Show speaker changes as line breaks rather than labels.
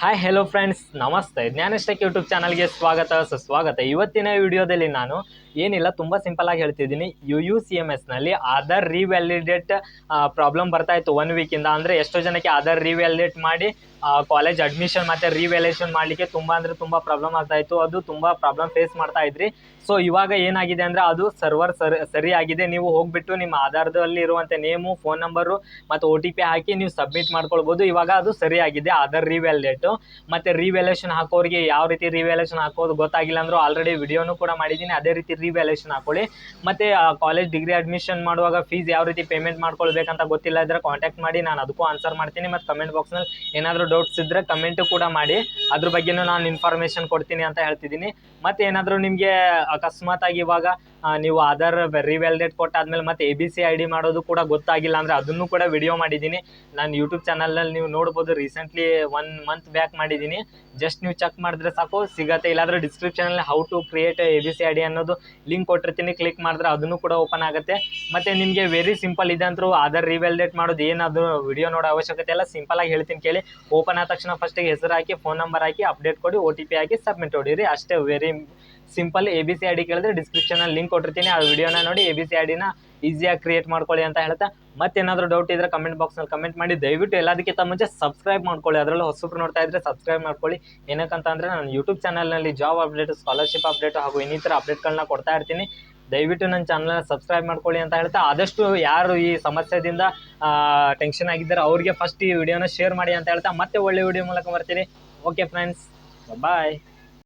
Hi hello friends ನಮಸ್ತೆ. ಜ್ಞಾನಷ್ಟಕ್ಕೆ YouTube ಚಾನಲ್ಗೆ ಸ್ವಾಗತ. ಸುಸ್ವಾಗತ ಇವತ್ತಿನ ವಿಡಿಯೋದಲ್ಲಿ ನಾನು ಏನಿಲ್ಲ, ತುಂಬ ಸಿಂಪಲ್ ಆಗಿ ಹೇಳ್ತಿದ್ದೀನಿ. ಯು ಯು ಸಿ ಎಂ ಎಸ್ನಲ್ಲಿ ಆಧಾರ್ ರಿವ್ಯಾಲಿಡೇಟ್ ಪ್ರಾಬ್ಲಮ್ ಬರ್ತಾ ಇತ್ತು ಒನ್ ವೀಕಿಂದ ಅಂದರೆ ಎಷ್ಟೋ ಜನಕ್ಕೆ ಆಧಾರ್ ರಿವ್ಯಾಲಿಡೇಟ್ ಮಾಡಿ ಕಾಲೇಜ್ ಅಡ್ಮಿಷನ್ ಮತ್ತು ರಿವ್ಯಾಲ್ಯೂಷನ್ ಮಾಡಲಿಕ್ಕೆ ತುಂಬ ಅಂದರೆ ತುಂಬ ಪ್ರಾಬ್ಲಮ್ ಆಗ್ತಾ ಇತ್ತು. ಅದು ತುಂಬ ಪ್ರಾಬ್ಲಮ್ ಫೇಸ್ ಮಾಡ್ತಾ ಇದ್ರಿ. ಸೊ ಇವಾಗ ಏನಾಗಿದೆ ಅಂದರೆ ಅದು ಸರ್ವರ್ ಸರಿ, ಸರಿಯಾಗಿದೆ. ನೀವು ಹೋಗ್ಬಿಟ್ಟು ನಿಮ್ಮ ಆಧಾರದಲ್ಲಿ ಇರುವಂಥ ನೇಮು ಫೋನ್ ನಂಬರು ಮತ್ತು ಒ ಟಿ ಪಿ ಹಾಕಿ ನೀವು ಸಬ್ಮಿಟ್ ಮಾಡ್ಕೊಳ್ಬೋದು. ಇವಾಗ ಅದು ಸರಿಯಾಗಿದೆ ಆಧಾರ್ ರಿವ್ಯಾಲಿಡೇಟು ಮತ್ತು ರಿವ್ಯಾಲ್ಯೂಷನ್ ಹಾಕೋರಿಗೆ ಯಾವ ರೀತಿ ರಿವ್ಯಾಲ್ಯೂಷನ್ ಹಾಕೋದು ಗೊತ್ತಾಗಿಲ್ಲ ಅಂದರೂ ಆಲ್ರೆಡಿ ವಿಡಿಯೋನು ಕೂಡ ಮಾಡಿದ್ದೀನಿ. ಅದೇ ರೀತಿ ರಿವ್ಯಾಲ್ಯೂಷನ್ ಹಾಕೊಳ್ಳಿ. ಆ ಕಾಲೇಜ್ ಡಿಗ್ರಿ ಅಡ್ಮಿಷನ್ ಮಾಡುವಾಗ ಫೀಸ್ ಯಾವ ರೀತಿ ಪೇಮೆಂಟ್ ಮಾಡ್ಕೊಳ್ಬೇಕಂತ ಗೊತ್ತಿಲ್ಲ ಇದ್ರೆ ಕಾಂಟ್ಯಾಕ್ಟ್ ಮಾಡಿ, ನಾನು ಅದಕ್ಕೂ ಆನ್ಸರ್ ಮಾಡ್ತೀನಿ. ಮತ್ತು ಕಮೆಂಟ್ ಬಾಕ್ಸ್ನಲ್ಲಿ ಏನಾದರೂ ಡೌಟ್ಸ್ ಇದ್ದರೆ ಕಮೆಂಟು ಕೂಡ ಮಾಡಿ. ಅದ್ರ ಬಗ್ಗೆನೂ ನಾನು ಇನ್ಫಾರ್ಮೇಷನ್ ಕೊಡ್ತೀನಿ ಅಂತ ಹೇಳ್ತಿದ್ದೀನಿ. ಮತ್ತೆ ಏನಾದರೂ ನಿಮಗೆ ಅಕಸ್ಮಾತ್ ಆಗಿ ಇವಾಗ ನೀವು ಆಧಾರ್ ರಿವ್ಯಾಲಿಡೇಟ್ ಕೊಟ್ಟಾದ್ಮೇಲೆ ಮತ್ತೆ A B C I D ಮಾಡೋದು ಕೂಡ ಗೊತ್ತಾಗಿಲ್ಲ ಅಂದರೆ ಅದನ್ನು ಕೂಡ ವಿಡಿಯೋ ಮಾಡಿದ್ದೀನಿ. ನಾನು ಯೂಟ್ಯೂಬ್ ಚಾನಲ್ನಲ್ಲಿ ನೀವು ನೋಡ್ಬೋದು. ರೀಸೆಂಟ್ಲಿ ಒನ್ ಮಂತ್ ಬ್ಯಾಕ್ ಮಾಡಿದ್ದೀನಿ. ಜಸ್ಟ್ ನೀವು ಚೆಕ್ ಮಾಡಿದ್ರೆ ಸಾಕು. ಸಿಗತ್ತೆ. ಇಲ್ಲಾಂದ್ರೆ ಡಿಸ್ಕ್ರಿಪ್ಷನಲ್ಲಿ how to create A B C I D ಅನ್ನೋದು ಲಿಂಕ್ ಕೊಟ್ಟಿರ್ತೀನಿ. ಕ್ಲಿಕ್ ಮಾಡಿದ್ರೆ ಅದನ್ನು ಕೂಡ ಓಪನ್ ಆಗುತ್ತೆ. ಮತ್ತು ನಿಮಗೆ ವೆರಿ ಸಿಂಪಲ್ ಇದೆ ಅಂತೂ ಆಧಾರ್ ರಿವ್ಯಾಲಿಡೇಟ್ ಮಾಡೋದು ಏನಾದರೂ ವಿಡಿಯೋ ನೋಡೋ ಅವಶ್ಯಕತೆ ಇಲ್ಲ. ಸಿಂಪಲ್ ಆಗಿ ಹೇಳ್ತೀನಿ ಕೇಳಿ. ಓಪನ್ ಆದ ತಕ್ಷಣ ಫಸ್ಟಿಗೆ ಹೆಸರು ಹಾಕಿ ಫೋನ್ ನಂಬರ್ ಹಾಕಿ ಅಪ್ಡೇಟ್ ಕೊಡಿ ಒ ಟಿ ಪಿ ಹಾಕಿ ಸಬ್ಮಿಟ್ ಹೊಡೀರಿ. ಅಷ್ಟೇ very simple A B C I D ಕೇಳಿದ್ರೆ ಡಿಸ್ಕ್ರಿಪ್ಷನಲ್ಲಿ ಲಿಂಕ್ ಕೊಟ್ಟಿರ್ತೀನಿ. ಆ ವಿಡಿಯೋನ ನೋಡಿ, ಎ ಬಿ ಸಿ ಐ ಡಿನ ಈಸಿಯಾಗಿ ಕ್ರಿಯೇಟ್ ಮಾಡ್ಕೊಳ್ಳಿ ಅಂತ ಹೇಳ್ತಾ ಮತ್ತೇನಾದರೂ ಡೌಟ್ ಇದ್ರೆ ಕಮೆಂಟ್ ಬಾಕ್ಸ್ನಲ್ಲಿ ಕಮೆಂಟ್ ಮಾಡಿ. ದಯವಿಟ್ಟು ಎಲ್ಲದಕ್ಕಿಂತ ಮುಂಚೆ ಸಬ್ಸ್ಕ್ರೈಬ್ ಮಾಡ್ಕೊಳ್ಳಿ. ಅದರಲ್ಲೂ ಹೊಸಬ್ರು ನೋಡ್ತಾ ಇದ್ರೆ ಸಬ್ಸ್ಕ್ರೈಬ್ ಮಾಡ್ಕೊಳ್ಳಿ. ಏನಕ್ಕಂತ ಅಂದರೆ ನಾನು ಯೂಟ್ಯೂಬ್ ಚಾನಲ್ನಲ್ಲಿ ಜಾಬ್ ಅಪ್ಡೇಟ್ ಸ್ಕಾಲರ್ಶಿಪ್ ಅಪ್ಡೇಟ್ ಹಾಗೂ ಇನ್ನಿತರ ಅಪ್ಡೇಟ್ಗಳನ್ನ ಕೊಡ್ತಾ ಇರ್ತೀನಿ. ದಯವಿಟ್ಟು ನನ್ನ ಚಾನಲ್ನ ಸಬ್ಸ್ಕ್ರೈಬ್ ಮಾಡ್ಕೊಳ್ಳಿ ಅಂತ ಹೇಳ್ತಾ ಆದಷ್ಟು ಯಾರು ಈ ಸಮಸ್ಯೆದಿಂದ ಟೆನ್ಷನ್ ಆಗಿದ್ದಾರೆ, ಅವ್ರಿಗೆ ಫಸ್ಟ್ ಈ ವಿಡಿಯೋನ ಶೇರ್ ಮಾಡಿ ಅಂತ ಹೇಳ್ತಾ ಮತ್ತೆ ಒಳ್ಳೆ ವಿಡಿಯೋ ಮೂಲಕ ಬರ್ತೀನಿ. Okay friends bye